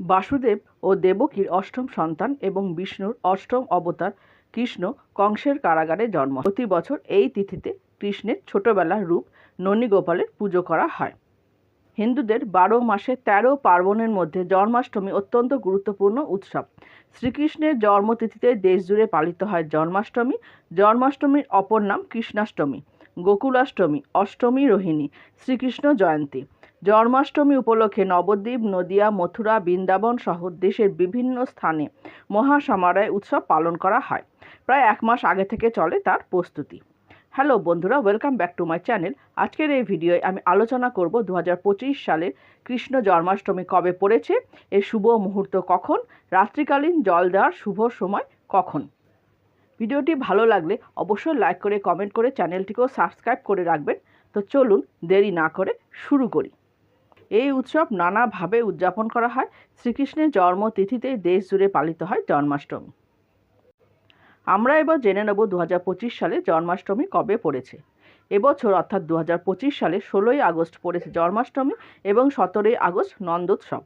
বাসুদেব ও দেবকীর অষ্টম সন্তান এবং বিষ্ণুর অষ্টম অবতার কৃষ্ণ কংসের কারাগারে জন্ম। প্রতি বছর এই তিথিতে কৃষ্ণের ছোটবেলার রূপ ননীগোপালের পুজো করা হয়। হিন্দুদের বারো মাসে তেরো পার্বণের মধ্যে জন্মাষ্টমী অত্যন্ত গুরুত্বপূর্ণ উৎসব। শ্রীকৃষ্ণের জন্মতিথিতে দেশজুড়ে পালিত হয় জন্মাষ্টমী। জন্মাষ্টমীর অপর নাম কৃষ্ণাষ্টমী, গোকুলাষ্টমী, অষ্টমী রোহিণী, শ্রীকৃষ্ণ জয়ন্তী। জন্মাষ্টমী উপলক্ষে নবদ্বীপ, নদিয়া, মথুরা, বৃন্দাবন সহ দেশের বিভিন্ন স্থানে মহাসমারায় উৎসব পালন করা হয়। প্রায় এক মাস আগে থেকে চলে তার প্রস্তুতি। হ্যালো বন্ধুরা welcome back to my channel আজকের এই ভিডিওয়ে আমি আলোচনা করব দু হাজার পঁচিশ সালের কৃষ্ণ জন্মাষ্টমী কবে পড়েছে, এর শুভ মুহূর্ত কখন, রাত্রিকালীন জল দেওয়ার শুভ সময় কখন। ভিডিওটি ভালো লাগলে অবশ্যই লাইক করে কমেন্ট করে চ্যানেলটিকেও সাবস্ক্রাইব করে রাখবেন। তো চলুন দেরি না করে শুরু করি। এই উৎসব নানাভাবে উদযাপন করা হয়। শ্রীকৃষ্ণের জন্মতিথিতে দেশ জুড়ে পালিত হয় জন্মাষ্টমী। আমরা এবার জেনে নেব দু হাজার পঁচিশ সালে জন্মাষ্টমী কবে পড়েছে। এবছর অর্থাৎ দু হাজার পঁচিশ সালে ষোলোই আগস্ট পড়েছে জন্মাষ্টমী এবং সতেরোই আগস্ট নন্দোৎসব।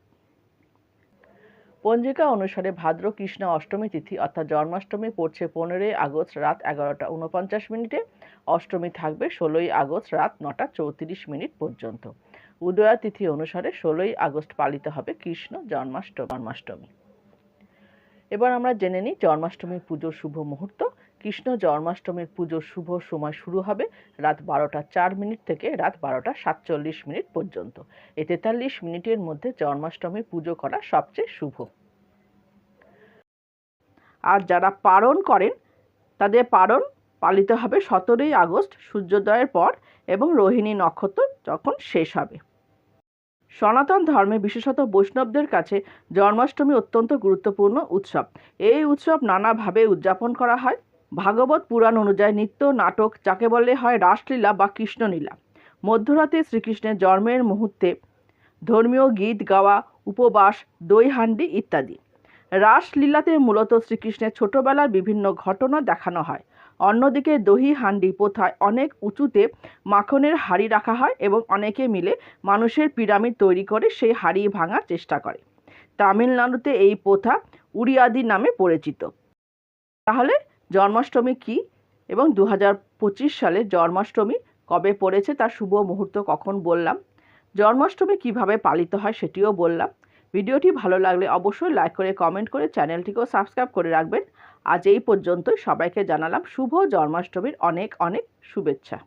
পঞ্জিকা অনুসারে ভাদ্র, কৃষ্ণ, অষ্টমী তিথি অর্থাৎ জন্মাষ্টমী পড়ছে পনেরোই আগস্ট রাত এগারোটা উনপঞ্চাশ মিনিটে। অষ্টমী থাকবে ষোলোই আগস্ট রাত নটা চৌত্রিশ মিনিট পর্যন্ত। উদয়া তিথি অনুসারে ষোলোই আগস্ট পালিত হবে কৃষ্ণ জন্মাষ্টমী। জন্মাষ্টমী। এবার আমরা জেনে নিই জন্মাষ্টমীর পুজোর শুভ মুহূর্ত। কৃষ্ণ জন্মাষ্টমীর পুজোর শুভ সময় শুরু হবে রাত বারোটা চার মিনিট থেকে রাত বারোটা সাতচল্লিশ মিনিট পর্যন্ত। এই তেতাল্লিশ মিনিটের মধ্যে জন্মাষ্টমী পুজো করা সবচেয়ে শুভ। আর যারা পালন করেন, তাদের পালন পালিত হবে সতেরোই আগস্ট সূর্যোদয়ের পর এবং রোহিণী নক্ষত্র যখন শেষ হবে। সনাতন ধর্মে বিশেষত বৈষ্ণবদের কাছে জন্মাষ্টমী অত্যন্ত গুরুত্বপূর্ণ উৎসব। এই উৎসব নানাভাবে উদযাপন করা হয়। ভাগবত পুরাণ অনুযায়ী নিত্য নাটক যাকে বলে হয় রাসলীলা বা কৃষ্ণলীলা। মধ্যরাতে শ্রীকৃষ্ণের জন্মের মুহূর্তে ধর্মীয় গীত গাওয়া, উপবাস দই হান্ডি ইত্যাদি। রাসলীলাতে মূলত শ্রীকৃষ্ণের ছোটবেলার বিভিন্ন ঘটনা দেখানো হয়। অন্যদিকে দহি, হান্ডি প্রথায় অনেক উঁচুতে মাখনের হাড়ি রাখা হয় এবং অনেকে মিলে মানুষের পিরামিড তৈরি করে সেই হাড়ি ভাঙার চেষ্টা করে। তামিলনাড়ুতে এই প্রথা উড়িয়াদি নামে পরিচিত। তাহলে জন্মাষ্টমী কি এবং দু হাজার পঁচিশ সালে জন্মাষ্টমী কবে পড়েছে তার শুভ মুহূর্ত কখন বললাম, জন্মাষ্টমী কীভাবে পালিত হয় সেটিও বললাম। ভিডিওটি ভালো লাগলে অবশ্যই লাইক করে, কমেন্ট করে চ্যানেলটিকেও সাবস্ক্রাইব করে রাখবেন। আজ এই পর্যন্তই সবাইকে জানালাম শুভ জন্মাষ্টমীর অনেক অনেক শুভেচ্ছা।